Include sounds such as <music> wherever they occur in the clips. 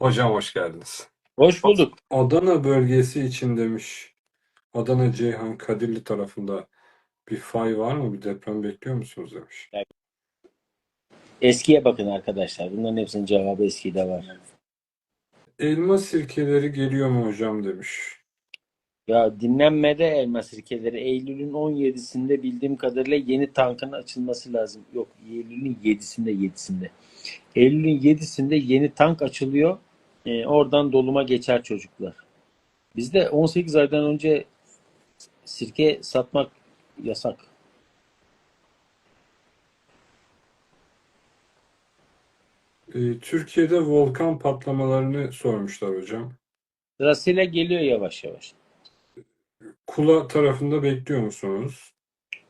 Hocam hoş geldiniz. Hoş bulduk. Adana bölgesi için demiş. Adana Ceyhan Kadirli tarafında bir fay var mı? Bir deprem bekliyor musunuz demiş. Eskiye bakın arkadaşlar. Bunların hepsinin cevabı eskide var. Elma sirkeleri geliyor mu hocam demiş. Ya dinlenmede elma sirkeleri Eylül'ün 17'sinde bildiğim kadarıyla yeni tankın açılması lazım. Yok Eylül'ün 7'sinde 7'sinde. Eylül'ün 7'sinde yeni tank açılıyor. Ee, oradan doluma geçer çocuklar. Bizde 18 aydan önce sirke satmak yasak. Ee, Türkiye'de volkan patlamalarını sormuşlar hocam. Sırasıyla geliyor yavaş yavaş. Kula tarafında bekliyor musunuz?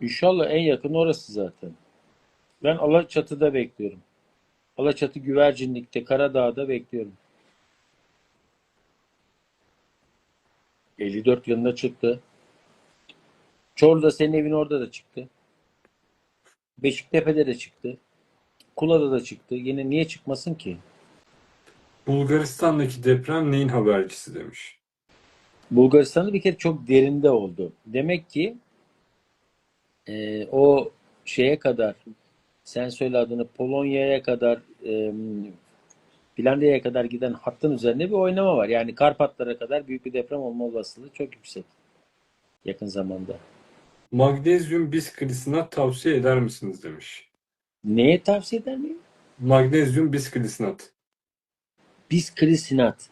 İnşallah en yakın orası zaten. Ben Alaçatı'da bekliyorum. Alaçatı Güvercinlik'te, Karadağ'da bekliyorum. 54 yılında çıktı. Çorlu'da senin evin orada da çıktı. Beşiktepe'de de çıktı. Kula'da da çıktı. Yine niye çıkmasın ki? Bulgaristan'daki deprem neyin habercisi demiş. Bulgaristan'da bir kere çok derinde oldu. Demek ki e, o şeye kadar sen söyle adını Polonya'ya kadar e, Finlandiya'ya kadar giden hattın üzerinde bir oynama var. Yani Karpatlara kadar büyük bir deprem olma olasılığı çok yüksek yakın zamanda. Magnezyum bisklisinat tavsiye eder misiniz demiş. Neye tavsiye eder miyim? Magnezyum bisklisinat. Bisklisinat.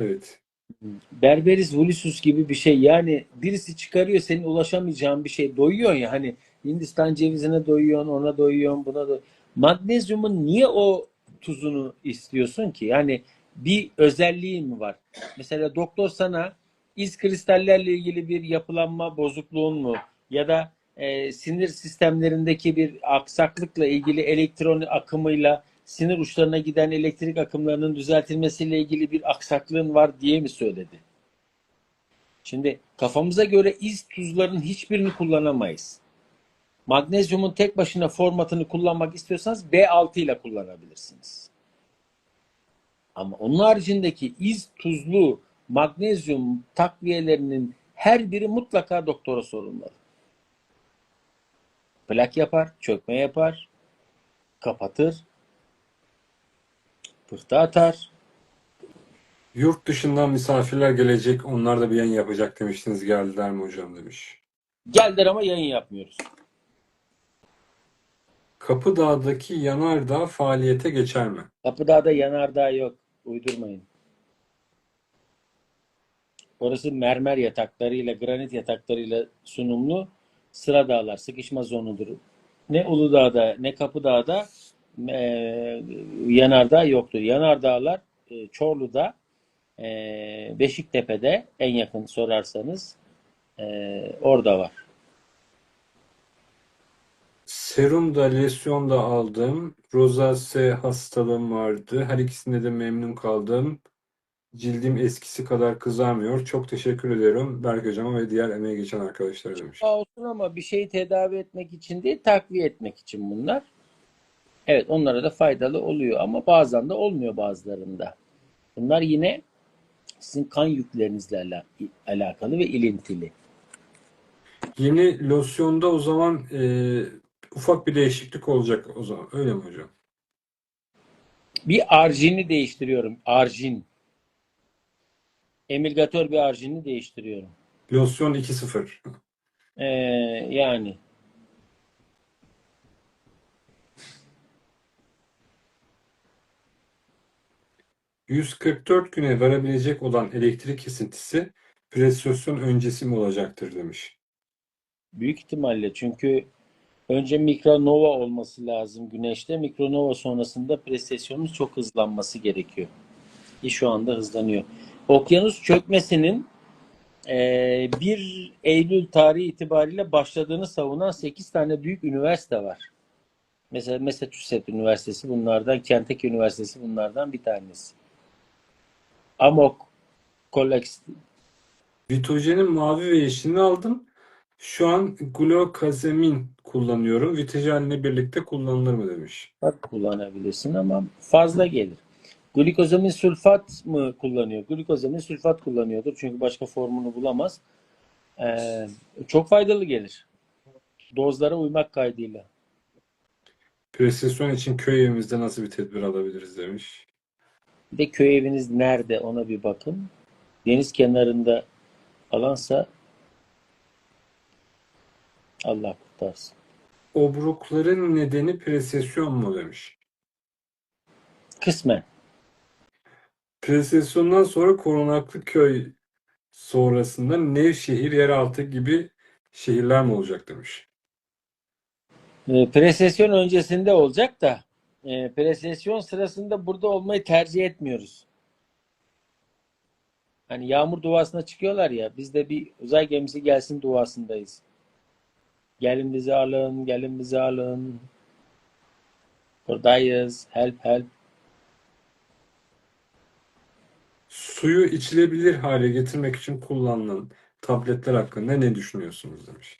Evet. Berberis vullisus gibi bir şey. Yani birisi çıkarıyor senin ulaşamayacağın bir şey. Doyuyorsun ya hani Hindistan cevizine doyuyorsun, ona doyuyorsun, buna da. Magnezyumun niye o tuzunu istiyorsun ki? Yani bir özelliği mi var? Mesela doktor sana iz kristallerle ilgili bir yapılanma bozukluğun mu ya da e, sinir sistemlerindeki bir aksaklıkla ilgili elektron akımıyla sinir uçlarına giden elektrik akımlarının düzeltilmesiyle ilgili bir aksaklığın var diye mi söyledi? Şimdi kafamıza göre iz tuzların hiçbirini kullanamayız. Magnezyumun tek başına formatını kullanmak istiyorsanız B6 ile kullanabilirsiniz. Ama onun haricindeki iz tuzlu magnezyum takviyelerinin her biri mutlaka doktora sorulmalı. Plak yapar, çökme yapar, kapatır, pıhtı atar. Yurt dışından misafirler gelecek. Onlar da bir yayın yapacak demiştiniz. Geldiler mi hocam demiş. Geldiler ama yayın yapmıyoruz. Kapıdağ'daki yanardağ faaliyete geçer mi? Kapıdağ'da yanardağ yok. Uydurmayın. Orası mermer yataklarıyla, granit yataklarıyla sunumlu sıra dağlar, sıkışma zonudur. Ne Uludağ'da ne Kapıdağ'da e, yanardağ yoktur. Yanardağlar e, Çorlu'da, e, Beşiktepe'de en yakın sorarsanız e, orada var. Serum da lesyon da aldım. Rozase hastalığım vardı. Her ikisinde de memnun kaldım. Cildim eskisi kadar kızarmıyor. Çok teşekkür ediyorum Berk Hocam'a ve diğer emeği geçen arkadaşlara demiş. Sağ olsun ama bir şeyi tedavi etmek için değil, takviye etmek için bunlar. Evet, onlara da faydalı oluyor ama bazen de olmuyor bazılarında. Bunlar yine sizin kan yüklerinizle ala- alakalı ve ilintili. Yeni losyonda o zaman e, ufak bir değişiklik olacak o zaman. Öyle mi hocam? Bir arjini değiştiriyorum. Arjin. Emilgatör bir arjini değiştiriyorum. Losyon 2.0. Ee, yani 144 güne varabilecek olan elektrik kesintisi prestasyon öncesi mi olacaktır demiş. büyük ihtimalle çünkü önce mikronova olması lazım güneşte. Mikronova sonrasında prestasyonun çok hızlanması gerekiyor. Ki şu anda hızlanıyor. Okyanus çökmesinin eee 1 Eylül tarihi itibariyle başladığını savunan 8 tane büyük üniversite var. Mesela Massachusetts Üniversitesi bunlardan, Kentucky Üniversitesi bunlardan bir tanesi. Amok, Colex, Vitojen'in mavi ve yeşilini aldım. Şu an glukozamin kullanıyorum. Vitojen'le birlikte kullanılır mı demiş. Bak kullanabilirsin ama fazla gelir. Glikozamin sülfat mı kullanıyor? Glikozamin sülfat kullanıyordur. Çünkü başka formunu bulamaz. Ee, çok faydalı gelir. Dozlara uymak kaydıyla. Presisyon için köy evimizde nasıl bir tedbir alabiliriz demiş. Bir de köy eviniz nerede ona bir bakın. Deniz kenarında alansa Allah kurtarsın. Obrukların nedeni presisyon mu demiş. Kısmen. Presesyondan sonra Korunaklı Köy sonrasında Nevşehir, Yeraltı gibi şehirler mi olacak demiş. E, presesyon öncesinde olacak da e, presesyon sırasında burada olmayı tercih etmiyoruz. Hani yağmur duasına çıkıyorlar ya biz de bir uzay gemisi gelsin duasındayız. Gelin bizi alın, gelin bizi alın. Buradayız. Help help. Suyu içilebilir hale getirmek için kullanılan tabletler hakkında ne düşünüyorsunuz demiş.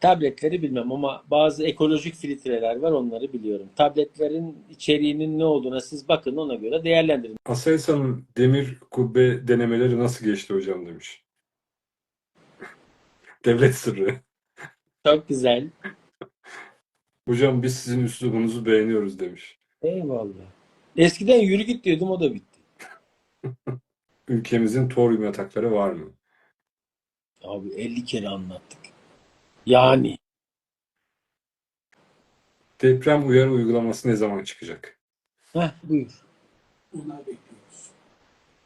Tabletleri bilmem ama bazı ekolojik filtreler var onları biliyorum. Tabletlerin içeriğinin ne olduğuna siz bakın ona göre değerlendirin. Aselsan'ın demir kubbe denemeleri nasıl geçti hocam demiş. <laughs> Devlet sırrı. Çok güzel. Hocam biz sizin üslubunuzu beğeniyoruz demiş. Eyvallah. Eskiden yürü git diyordum o da bitti. <laughs> Ülkemizin toryum yatakları var mı? Abi 50 kere anlattık. Yani Deprem uyarı uygulaması ne zaman çıkacak? Heh, buyur. Onay bekliyoruz.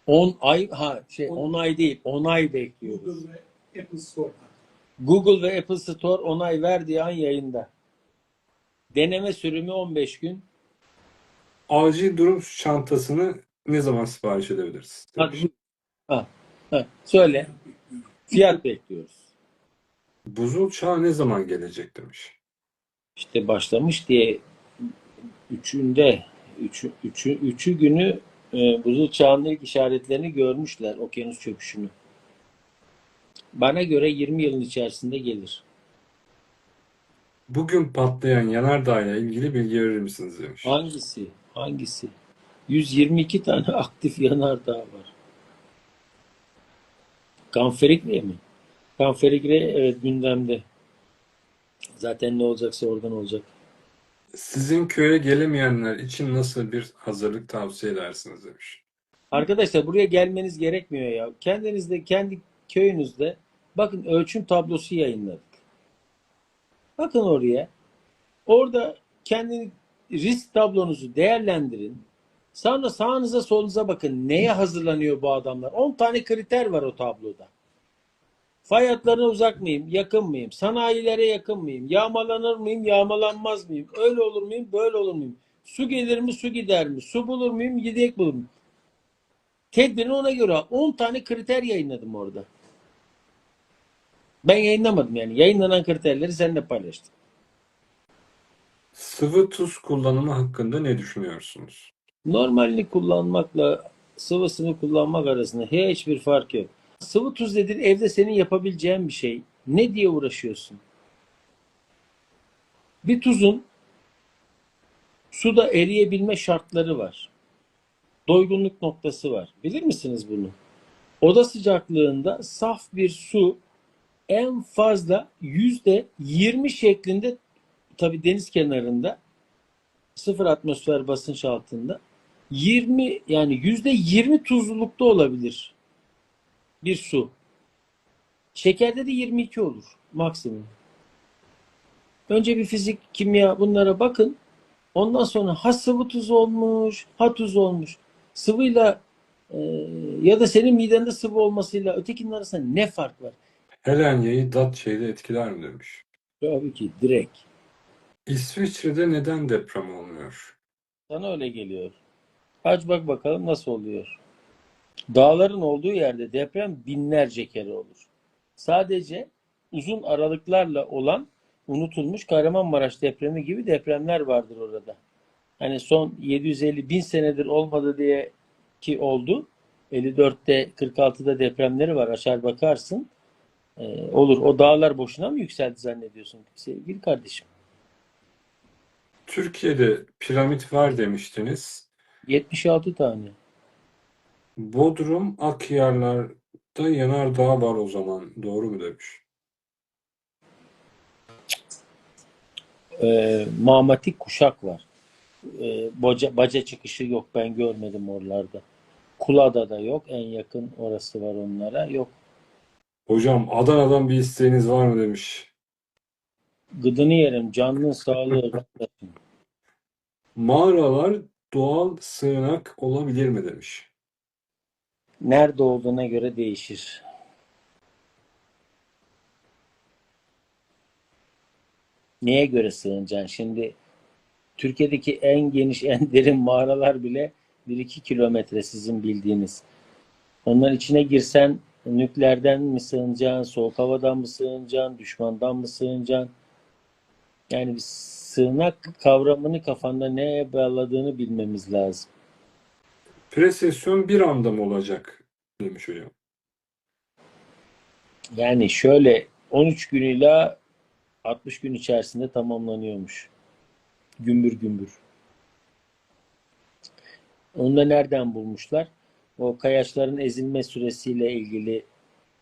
10 ay ha şey 10 ay değil 10 ay bekliyoruz. Google ve Apple Store'dan. Google ve Apple Store onay verdiği an yayında. Deneme sürümü 15 gün. Acil durum çantasını ne zaman sipariş edebiliriz? Hadi. Ha, ha, söyle. Fiyat bekliyoruz. Buzul çağı ne zaman gelecek demiş. İşte başlamış diye üçünde üçü, üçü, üçü günü e, buzul çağının ilk işaretlerini görmüşler okyanus çöküşünü. Bana göre 20 yılın içerisinde gelir. Bugün patlayan yanardağ ile ilgili bilgi verir misiniz demiş. Hangisi? Hangisi? 122 tane <laughs> aktif yanardağ var. Kanferikre mi? Kanferikre evet gündemde. Zaten ne olacaksa oradan olacak. Sizin köye gelemeyenler için nasıl bir hazırlık tavsiye edersiniz demiş. Arkadaşlar buraya gelmeniz gerekmiyor ya. Kendinizde, kendi köyünüzde bakın ölçüm tablosu yayınladık. Bakın oraya. Orada kendi risk tablonuzu değerlendirin. Sonra sağınıza solunuza bakın. Neye hazırlanıyor bu adamlar? 10 tane kriter var o tabloda. Fay hatlarına uzak mıyım? Yakın mıyım? Sanayilere yakın mıyım? Yağmalanır mıyım? Yağmalanmaz mıyım? Öyle olur muyum? Böyle olur muyum? Su gelir mi? Su gider mi? Su bulur muyum? Yiyecek bulur muyum? Tedbirini ona göre al. 10 tane kriter yayınladım orada. Ben yayınlamadım yani. Yayınlanan kriterleri seninle paylaştım. Sıvı tuz kullanımı hakkında ne düşünüyorsunuz? Normalini kullanmakla sıvısını kullanmak arasında hiçbir fark yok. Sıvı tuz dediğin evde senin yapabileceğin bir şey. Ne diye uğraşıyorsun? Bir tuzun suda eriyebilme şartları var. Doygunluk noktası var. Bilir misiniz bunu? Oda sıcaklığında saf bir su en fazla yüzde 20 şeklinde tabi deniz kenarında sıfır atmosfer basınç altında 20 yani yüzde 20 tuzlulukta olabilir bir su. Şekerde de 22 olur maksimum. Önce bir fizik, kimya bunlara bakın. Ondan sonra ha sıvı tuz olmuş, ha tuz olmuş. Sıvıyla e, ya da senin midende sıvı olmasıyla ötekinin arasında ne fark var? Helenya'yı Datça'yı etkiler mi demiş. Tabii ki direkt. İsviçre'de neden deprem olmuyor? Sana öyle geliyor. Aç bak bakalım nasıl oluyor. Dağların olduğu yerde deprem binlerce kere olur. Sadece uzun aralıklarla olan unutulmuş Kahramanmaraş depremi gibi depremler vardır orada. Hani son 750 bin senedir olmadı diye ki oldu. 54'te 46'da depremleri var açar bakarsın. Ee, olur. O dağlar boşuna mı yükseldi zannediyorsun sevgili kardeşim? Türkiye'de piramit var demiştiniz. 76 tane. Bodrum Akyarlar'da yanardağ var o zaman. Doğru mu demiş. Ee, mamatik kuşak var. Ee, boca, baca çıkışı yok. Ben görmedim oralarda. Kula'da da yok. En yakın orası var onlara. Yok. Hocam Adana'dan bir isteğiniz var mı demiş. Gıdını yerim. Canlının sağlığı. Mağaralar doğal sığınak olabilir mi demiş. Nerede olduğuna göre değişir. Neye göre sığınacaksın? Şimdi Türkiye'deki en geniş, en derin mağaralar bile 1-2 kilometre sizin bildiğiniz. Onların içine girsen nükleerden mi sığınacaksın, soğuk havadan mı sığınacaksın, düşmandan mı sığınacaksın? Yani bir sığınak kavramını kafanda neye bağladığını bilmemiz lazım. Presesyon bir anda mı olacak demiş hocam. Yani şöyle 13 gün ila 60 gün içerisinde tamamlanıyormuş. Gümbür gümbür. Onu da nereden bulmuşlar? O kayaçların ezilme süresiyle ilgili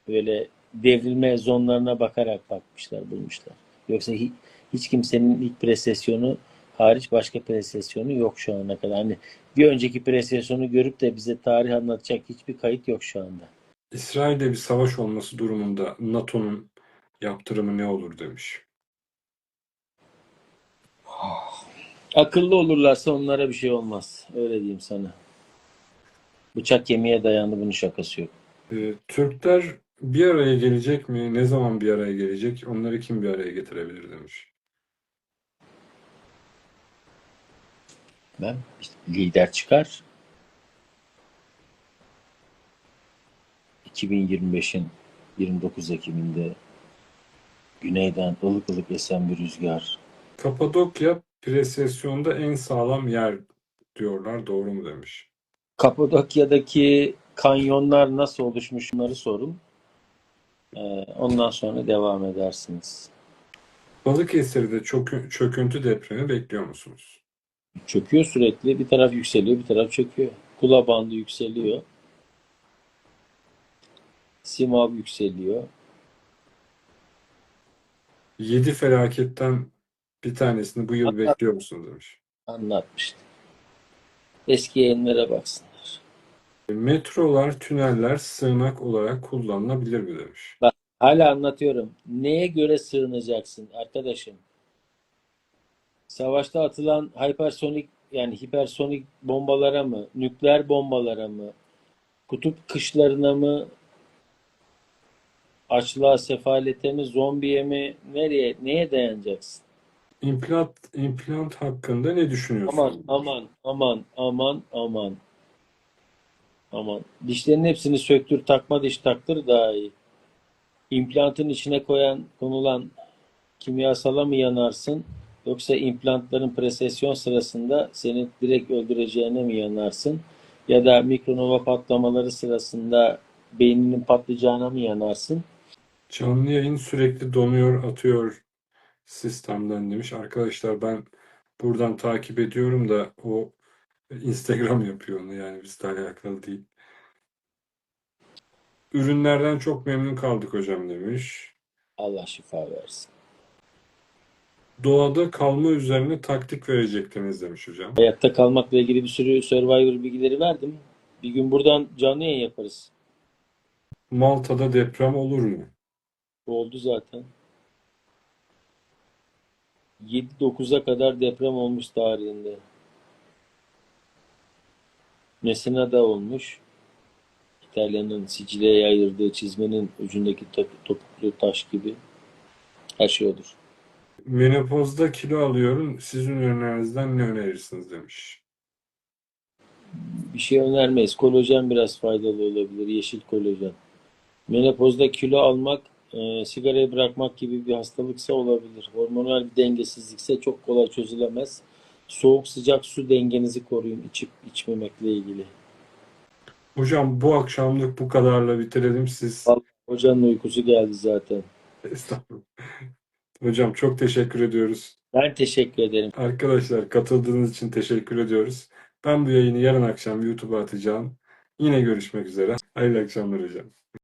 böyle devrilme zonlarına bakarak bakmışlar, bulmuşlar. Yoksa hi- hiç kimsenin ilk presesyonu hariç başka presesyonu yok şu ana kadar. Hani bir önceki presesyonu görüp de bize tarih anlatacak hiçbir kayıt yok şu anda. İsrail'de bir savaş olması durumunda NATO'nun yaptırımı ne olur demiş. Akıllı olurlarsa onlara bir şey olmaz. Öyle diyeyim sana. Bıçak kemiğe dayandı bunun şakası yok. Ee, Türkler bir araya gelecek mi? Ne zaman bir araya gelecek? Onları kim bir araya getirebilir demiş. Ben lider çıkar. 2025'in 29 Ekim'inde güneyden ılık ılık esen bir rüzgar. Kapadokya presesyonda en sağlam yer diyorlar. Doğru mu demiş. Kapadokya'daki kanyonlar nasıl oluşmuş bunları sorun. Ee, ondan sonra devam edersiniz. Balıkesir'de çökü- çöküntü depremi bekliyor musunuz? Çöküyor sürekli. Bir taraf yükseliyor, bir taraf çöküyor. Kula bandı yükseliyor. Simav yükseliyor. Yedi felaketten bir tanesini bu yıl bekliyor musunuz demiş. Anlatmıştı. Eski yayınlara baksınlar. Metrolar, tüneller sığınak olarak kullanılabilir mi demiş. Hala anlatıyorum. Neye göre sığınacaksın arkadaşım? Savaşta atılan hypersonik yani hipersonik bombalara mı, nükleer bombalara mı, kutup kışlarına mı, açlığa, sefalete mi, zombiye mi, nereye, neye dayanacaksın? İmplant, implant hakkında ne düşünüyorsunuz? Aman, aman, aman, aman, aman. Aman. Dişlerin hepsini söktür, takma diş taktır daha iyi. İmplantın içine koyan, konulan kimyasala mı yanarsın? Yoksa implantların presesyon sırasında seni direkt öldüreceğine mi yanarsın? Ya da mikronova patlamaları sırasında beyninin patlayacağına mı yanarsın? Canlı yayın sürekli donuyor, atıyor sistemden demiş. Arkadaşlar ben buradan takip ediyorum da o Instagram <laughs> yapıyor onu yani bizle alakalı değil. Ürünlerden çok memnun kaldık hocam demiş. Allah şifa versin. Doğada kalma üzerine taktik verecektiniz demiş hocam. Hayatta kalmakla ilgili bir sürü Survivor bilgileri verdim. Bir gün buradan canlı yayın yaparız. Malta'da deprem olur mu? Oldu zaten. 7-9'a kadar deprem olmuş tarihinde. Messina'da olmuş. İtalya'nın Sicilya'ya ayırdığı çizmenin ucundaki to- topuklu taş gibi. Her şey olur. Menopozda kilo alıyorum. Sizin önerilerinizden ne önerirsiniz demiş. Bir şey önermeyiz. Kolajen biraz faydalı olabilir. Yeşil kolajen. Menopozda kilo almak, e, sigarayı bırakmak gibi bir hastalıksa olabilir. Hormonal bir dengesizlikse çok kolay çözülemez. Soğuk sıcak su dengenizi koruyun içip içmemekle ilgili. Hocam bu akşamlık bu kadarla bitirelim. Siz Vallahi Hocanın uykusu geldi zaten. Estağfurullah. Hocam çok teşekkür ediyoruz. Ben teşekkür ederim. Arkadaşlar katıldığınız için teşekkür ediyoruz. Ben bu yayını yarın akşam YouTube'a atacağım. Yine görüşmek üzere. Hayırlı akşamlar hocam.